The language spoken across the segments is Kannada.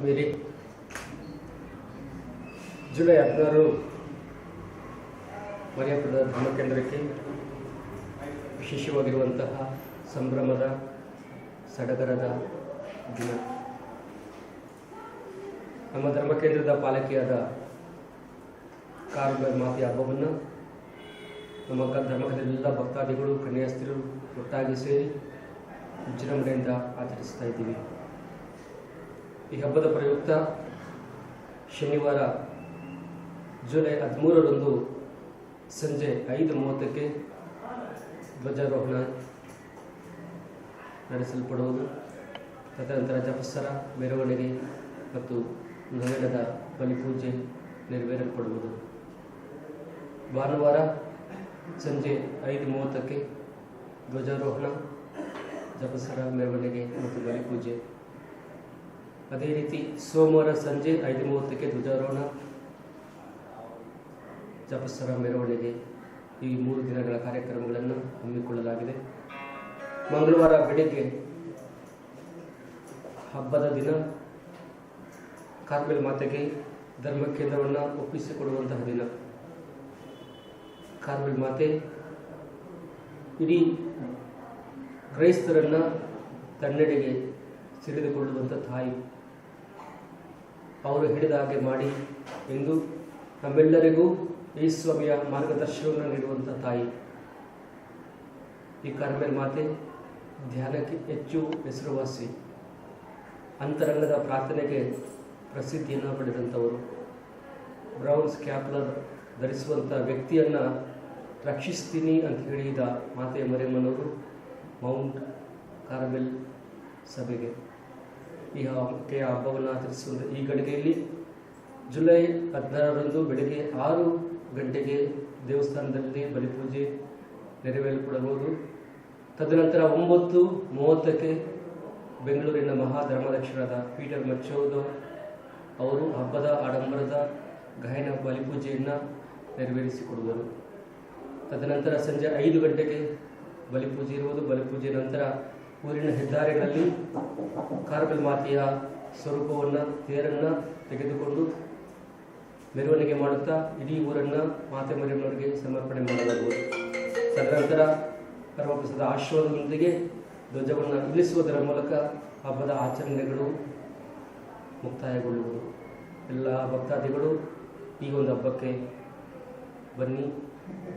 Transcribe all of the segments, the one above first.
ಆತ್ಮೀಯರೇ ಜುಲೈ ಹದಿನಾರು ಮರಿಯಾಪುರದ ಧರ್ಮ ಕೇಂದ್ರಕ್ಕೆ ವಿಶೇಷವಾಗಿರುವಂತಹ ಸಂಭ್ರಮದ ಸಡಗರದ ದಿನ. ನಮ್ಮ ಧರ್ಮ ಕೇಂದ್ರದ ಪಾಲಕಿಯಾದ ಕಾರುಬ ಮಾತೆಯ ಹಬ್ಬವನ್ನು ನಮ್ಮ ಧರ್ಮದ ಭಕ್ತಾದಿಗಳು, ಕನ್ಯಾಸ್ತ್ರೀರು ಒಟ್ಟಾಗಿ ಸೇರಿ ವಿಜೃಂಭಣೆಯಿಂದ ಆಚರಿಸ್ತಾ ಇದ್ದೀವಿ. ಈ ಹಬ್ಬದ ಪ್ರಯುಕ್ತ ಶನಿವಾರ ಜುಲೈ ಹದಿಮೂರರಂದು ಸಂಜೆ ಐದು ಮೂವತ್ತಕ್ಕೆ ಧ್ವಜಾರೋಹಣ ನಡೆಸಲ್ಪಡುವುದು. ತದನಂತರ ಜಪಸ್ಸರ, ಮೆರವಣಿಗೆ ಮತ್ತು ನಗರದ ಬಲಿಪೂಜೆ ನೆರವೇರಲ್ಪಡುವುದು. ಭಾನುವಾರ ಸಂಜೆ ಐದು ಮೂವತ್ತಕ್ಕೆ ಧ್ವಜಾರೋಹಣ ಜಪಸರ ಮೆರವಣಿಗೆ ಮತ್ತು ಬಲಿಪೂಜೆ ಅದೇ ರೀತಿ ಸೋಮವಾರ ಸಂಜೆ ಐದು ಮೂವತ್ತಕ್ಕೆ ಧ್ವಜಾರೋಹಣ ಜಪಸ್ಸರ ಮೆರವಣಿಗೆ ಈ ಮೂರು ದಿನಗಳ ಕಾರ್ಯಕ್ರಮಗಳನ್ನು ಹಮ್ಮಿಕೊಳ್ಳಲಾಗಿದೆ. ಮಂಗಳವಾರ ಬೆಳಿಗ್ಗೆ ಹಬ್ಬದ ದಿನ ಕಾರ್ಮೆಲ್ ಮಾತೆಗೆ ಧರ್ಮ ಕೇಂದ್ರವನ್ನು ಒಪ್ಪಿಸಿಕೊಡುವಂತಹ ದಿನ. ಕಾರ್ಮೆಲ್ ಮಾತೆ ಇಡೀ ಕ್ರೈಸ್ತರನ್ನು ತನ್ನೆಡೆಗೆ ಸೆಳೆದುಕೊಳ್ಳುವಂಥ ತಾಯಿ. ಅವರು ಹಿಡಿದ ಹಾಗೆ ಮಾಡಿ ಎಂದು ನಮ್ಮೆಲ್ಲರಿಗೂ ಈ ಸ್ವಾಮಿಯ ಮಾರ್ಗದರ್ಶನವನ್ನು ನೀಡುವಂಥ ತಾಯಿ. ಈ ಕಾರ್ಮೆಲ್ ಮಾತೆ ಧ್ಯಾನಕ್ಕೆ ಹೆಚ್ಚು ಹೆಸರುವಾಸಿ. ಅಂತರಂಗದ ಪ್ರಾರ್ಥನೆಗೆ ಪ್ರಸಿದ್ಧಿಯನ್ನು ಪಡೆದಂಥವರು. ಬ್ರೌನ್ಸ್ ಕ್ಯಾಪ್ಲರ್ ಧರಿಸುವಂಥ ವ್ಯಕ್ತಿಯನ್ನು ರಕ್ಷಿಸ್ತೀನಿ ಅಂತ ಹೇಳಿದ ಮಾತೆ ಮರಿಯಮ್ಮನವರು ಮೌಂಟ್ ಕಾರ್ಮೆಲ್ ಸಭೆಗೆ. ಈ ಹಬ್ಬಕ್ಕೆ ಹಬ್ಬವನ್ನು ಆಚರಿಸುವುದು. ಈ ಗಡಿಗೆಯಲ್ಲಿ ಜುಲೈ ಹದಿನಾರರಂದು ಬೆಳಗ್ಗೆ ಆರು ಗಂಟೆಗೆ ದೇವಸ್ಥಾನದಲ್ಲಿ ಬಲಿಪೂಜೆ ನೆರವೇರಿಕೊಡಬಹುದು ತದನಂತರ ಒಂಬತ್ತು ಮೂವತ್ತಕ್ಕೆ ಬೆಂಗಳೂರಿನ ಮಹಾಧರ್ಮದಕ್ಷರಾದ ಪೀಟರ್ ಮಚ್ಚೋದು ಅವರು ಹಬ್ಬದ ಆಡಂಬರದ ಗಾಯನ ಬಲಿಪೂಜೆಯನ್ನು ನೆರವೇರಿಸಿಕೊಡುವರು. ತದನಂತರ ಸಂಜೆ ಐದು ಗಂಟೆಗೆ ಬಲಿಪೂಜೆ ಇರುವುದು. ಬಲಿಪೂಜೆ ನಂತರ ಊರಿನ ಹೆದ್ದಾರಿಗಳಲ್ಲಿ ಕಾರ್ಬಲ್ ಮಾತೆಯ ಸ್ವರೂಪವನ್ನು, ತೇರನ್ನು ತೆಗೆದುಕೊಂಡು ಮೆರವಣಿಗೆ ಮಾಡುತ್ತಾ ಇಡೀ ಊರನ್ನು ಮಾತೆ ಮರಿಯಮ್ಮನವರಿಗೆ ಸಮರ್ಪಣೆ ಮಾಡಲಾಗುವುದು. ತದನಂತರ ಪರಮಪ್ರಸಾದ ಆಶೀರ್ವಾದದೊಂದಿಗೆ ಧ್ವಜವನ್ನು ಇಳಿಸುವುದರ ಮೂಲಕ ಹಬ್ಬದ ಆಚರಣೆಗಳು ಮುಕ್ತಾಯಗೊಳ್ಳುವುದು. ಎಲ್ಲ ಭಕ್ತಾದಿಗಳು ಈ ಒಂದು ಹಬ್ಬಕ್ಕೆ ಬನ್ನಿ,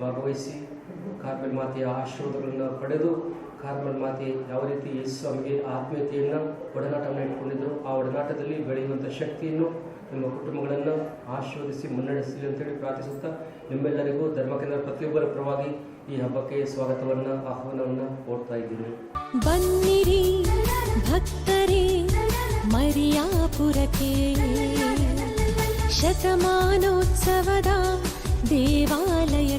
ಭಾಗವಹಿಸಿ. ಕಾರ್ಮೆಲ್ ಮಾತೆಯ ಆಶೀರ್ವಾದಗಳನ್ನು ಪಡೆದು ಕಾರ್ಮೆಲ್ ಮಾತೆ ಯಾವ ರೀತಿ ಯೇಸು ಆತ್ಮೀಯತೆಯನ್ನು ಒಡನಾಟವನ್ನು ಇಟ್ಕೊಂಡಿದ್ದರು ಆ ಒಡನಾಟದಲ್ಲಿ ಬೆಳೆಯುವಂಥ ಶಕ್ತಿಯನ್ನು ನಿಮ್ಮ ಕುಟುಂಬಗಳನ್ನು ಆಶೀರ್ವದಿಸಿ ಮುನ್ನಡೆಸಲಿ ಅಂತೇಳಿ ಪ್ರಾರ್ಥಿಸುತ್ತಾ ನಿಮ್ಮೆಲ್ಲರಿಗೂ ಧರ್ಮಕೇಂದ್ರ ಪ್ರತಿಯೊಬ್ಬರ ಪರವಾಗಿ ಈ ಹಬ್ಬಕ್ಕೆ ಸ್ವಾಗತವನ್ನು, ಆಹ್ವಾನವನ್ನು ಕೊಡ್ತಾ ಇದ್ದೀನಿ. ಬನ್ನಿರಿ ಭಕ್ತರೇ, ಮರಿಯಾಪುರಕ್ಕೆ. ಶತಮಾನೋತ್ಸವದ ದೇವಾಲಯಕ್ಕೆ